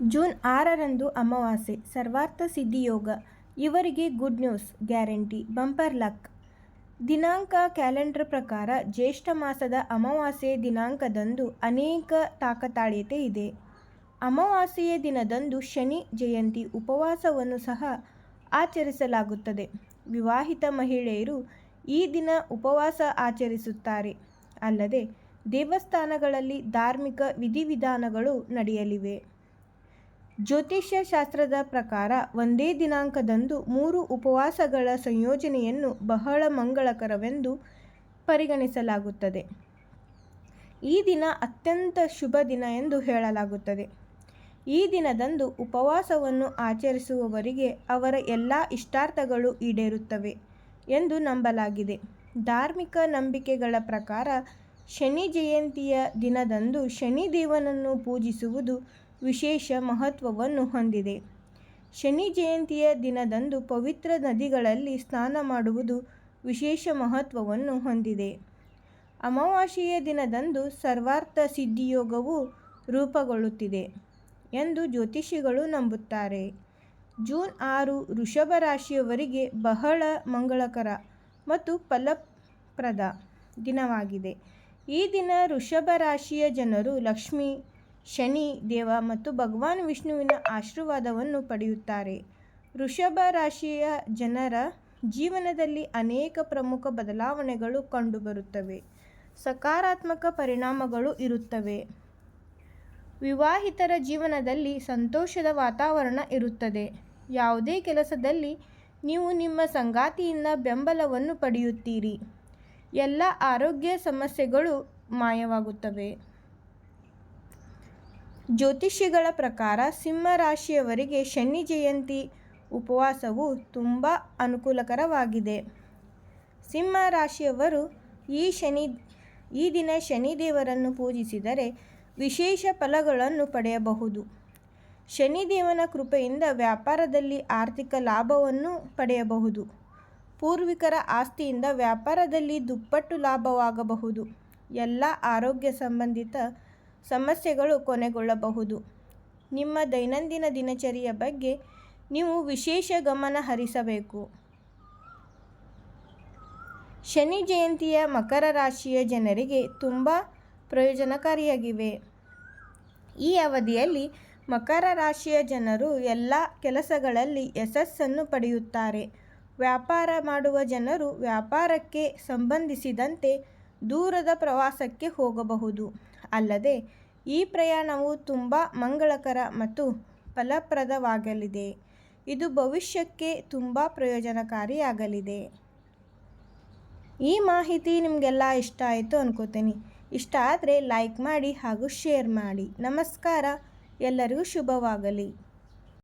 June ಆರರಂದು ಅಮಾವಾಸ್ಯೆ, ಸರ್ವಾರ್ಥ ಸಿದ್ಧಿಯೋಗ ಇವರಿಗೆ good news, guarantee, bumper luck. ದಿನಾಂಕ ಕ್ಯಾಲೆಂಡರ್ ಪ್ರಕಾರ ಜ್ಯೇಷ್ಠ ಮಾಸದ ಅಮಾವಾಸ್ಯೆ ದಿನಾಂಕದಂದು ಅನೇಕ ತಾಕತಾಳ್ಯತೆ ಇದೆ. ಅಮಾವಾಸ್ಯೆಯ ದಿನದಂದು ಶನಿ, ಜಯಂತಿ, ಉಪವಾಸವನ್ನು ಸಹ ಆಚರಿಸಲಾಗುತ್ತದೆ. ವಿವಾಹಿತ ಮಹಿಳೆಯರು ಈ ದಿನ ಉಪವಾಸ ಆಚರಿಸುತ್ತಾರೆ. ಅಲ್ಲದೆ ದೇವಸ್ಥಾನಗಳಲ್ಲಿ ಧಾರ್ಮಿಕ ವಿಧಿವಿಧಾನಗಳು ನಡೆಯಲಿವೆ. ಜ್ಯೋತಿಷ್ಯ ಶಾಸ್ತ್ರದ ಪ್ರಕಾರ ಒಂದೇ ದಿನಾಂಕದಂದು ಮೂರು ಉಪವಾಸಗಳ ಸಂಯೋಜನೆಯನ್ನು ಬಹಳ ಮಂಗಳಕರವೆಂದು ಪರಿಗಣಿಸಲಾಗುತ್ತದೆ. ಈ ದಿನ ಅತ್ಯಂತ ಶುಭ ದಿನ ಎಂದು ಹೇಳಲಾಗುತ್ತದೆ. ಈ ದಿನದಂದು ಉಪವಾಸವನ್ನು ಆಚರಿಸುವವರಿಗೆ ಅವರ ಎಲ್ಲ ಇಷ್ಟಾರ್ಥಗಳು ಈಡೇರುತ್ತವೆ ಎಂದು ನಂಬಲಾಗಿದೆ. ಧಾರ್ಮಿಕ ನಂಬಿಕೆಗಳ ಪ್ರಕಾರ ಶನಿ ಜಯಂತಿಯ ದಿನದಂದು ಶನಿದೇವನನ್ನು ಪೂಜಿಸುವುದು ವಿಶೇಷ ಮಹತ್ವವನ್ನು ಹೊಂದಿದೆ. ಶನಿ ಜಯಂತಿಯ ದಿನದಂದು ಪವಿತ್ರ ನದಿಗಳಲ್ಲಿ ಸ್ನಾನ ಮಾಡುವುದು ವಿಶೇಷ ಮಹತ್ವವನ್ನು ಹೊಂದಿದೆ. ಅಮಾವಾಸ್ಯೆಯ ದಿನದಂದು ಸರ್ವಾರ್ಥ ಸಿದ್ಧಿಯೋಗವು ರೂಪುಗೊಳ್ಳುತ್ತಿದೆ ಎಂದು ಜ್ಯೋತಿಷಿಗಳು ನಂಬುತ್ತಾರೆ. ಜೂನ್ ಆರು ವೃಷಭ ರಾಶಿಯವರಿಗೆ ಬಹಳ ಮಂಗಳಕರ ಮತ್ತು ಫಲಪ್ರದ ದಿನವಾಗಿದೆ. ಈ ದಿನ ವೃಷಭ ರಾಶಿಯ ಜನರು ಲಕ್ಷ್ಮಿ ಶನಿ, ದೇವ ಮತ್ತು ಭಗವಾನ್ ವಿಷ್ಣುವಿನ ಆಶೀರ್ವಾದವನ್ನು ಪಡೆಯುತ್ತಾರೆ. ವೃಷಭ ರಾಶಿಯ ಜನರ ಜೀವನದಲ್ಲಿ ಅನೇಕ ಪ್ರಮುಖ ಬದಲಾವಣೆಗಳು ಕಂಡುಬರುತ್ತವೆ. ಸಕಾರಾತ್ಮಕ ಪರಿಣಾಮಗಳು ಇರುತ್ತವೆ. ವಿವಾಹಿತರ ಜೀವನದಲ್ಲಿ ಸಂತೋಷದ ವಾತಾವರಣ ಇರುತ್ತದೆ. ಯಾವುದೇ ಕೆಲಸದಲ್ಲಿ ನೀವು ನಿಮ್ಮ ಸಂಗಾತಿಯಿಂದ ಬೆಂಬಲವನ್ನು ಪಡೆಯುತ್ತೀರಿ. ಎಲ್ಲ ಆರೋಗ್ಯ ಸಮಸ್ಯೆಗಳು ಮಾಯವಾಗುತ್ತವೆ. ಜ್ಯೋತಿಷಿಗಳ ಪ್ರಕಾರ ಸಿಂಹ ರಾಶಿಯವರಿಗೆ ಶನಿ ಜಯಂತಿ ಉಪವಾಸವು ತುಂಬ ಅನುಕೂಲಕರವಾಗಿದೆ. ಸಿಂಹ ರಾಶಿಯವರು ಈ ಶನಿ, ಈ ದಿನ ಶನಿದೇವರನ್ನು ಪೂಜಿಸಿದರೆ ವಿಶೇಷ ಫಲಗಳನ್ನು ಪಡೆಯಬಹುದು. ಶನಿದೇವನ ಕೃಪೆಯಿಂದ ವ್ಯಾಪಾರದಲ್ಲಿ ಆರ್ಥಿಕ ಲಾಭವನ್ನು ಪಡೆಯಬಹುದು. ಪೂರ್ವಿಕರ ಆಸ್ತಿಯಿಂದ ವ್ಯಾಪಾರದಲ್ಲಿ ದುಪ್ಪಟ್ಟು ಲಾಭವಾಗಬಹುದು. ಎಲ್ಲ ಆರೋಗ್ಯ ಸಂಬಂಧಿತ ಸಮಸ್ಯೆಗಳು ಕೊನೆಗೊಳ್ಳಬಹುದು. ನಿಮ್ಮ ದೈನಂದಿನ ದಿನಚರಿಯ ಬಗ್ಗೆ ನೀವು ವಿಶೇಷ ಗಮನ ಹರಿಸಬೇಕು. ಶನಿ ಜಯಂತಿಯ ಮಕರ ರಾಶಿಯ ಜನರಿಗೆ ತುಂಬ ಪ್ರಯೋಜನಕಾರಿಯಾಗಿವೆ. ಈ ಅವಧಿಯಲ್ಲಿ ಮಕರ ರಾಶಿಯ ಜನರು ಎಲ್ಲ ಕೆಲಸಗಳಲ್ಲಿ ಯಶಸ್ಸನ್ನು ಪಡೆಯುತ್ತಾರೆ. ವ್ಯಾಪಾರ ಮಾಡುವ ಜನರು ವ್ಯಾಪಾರಕ್ಕೆ ಸಂಬಂಧಿಸಿದಂತೆ ದೂರದ ಪ್ರವಾಸಕ್ಕೆ ಹೋಗಬಹುದು. ಅಲ್ಲದೆ, ಈ ಪ್ರಯಾಣವು ತುಂಬ ಮಂಗಳಕರ ಮತ್ತು ಫಲಪ್ರದವಾಗಲಿದೆ. ಇದು ಭವಿಷ್ಯಕ್ಕೆ ತುಂಬ ಪ್ರಯೋಜನಕಾರಿಯಾಗಲಿದೆ. ಈ ಮಾಹಿತಿ ನಿಮಗೆಲ್ಲ ಇಷ್ಟ ಆಯಿತು ಅನ್ಕೋತೀನಿ. ಇಷ್ಟ ಆದರೆ ಲೈಕ್ ಮಾಡಿ ಹಾಗೂ ಶೇರ್ ಮಾಡಿ. ನಮಸ್ಕಾರ. ಎಲ್ಲರಿಗೂ ಶುಭವಾಗಲಿ.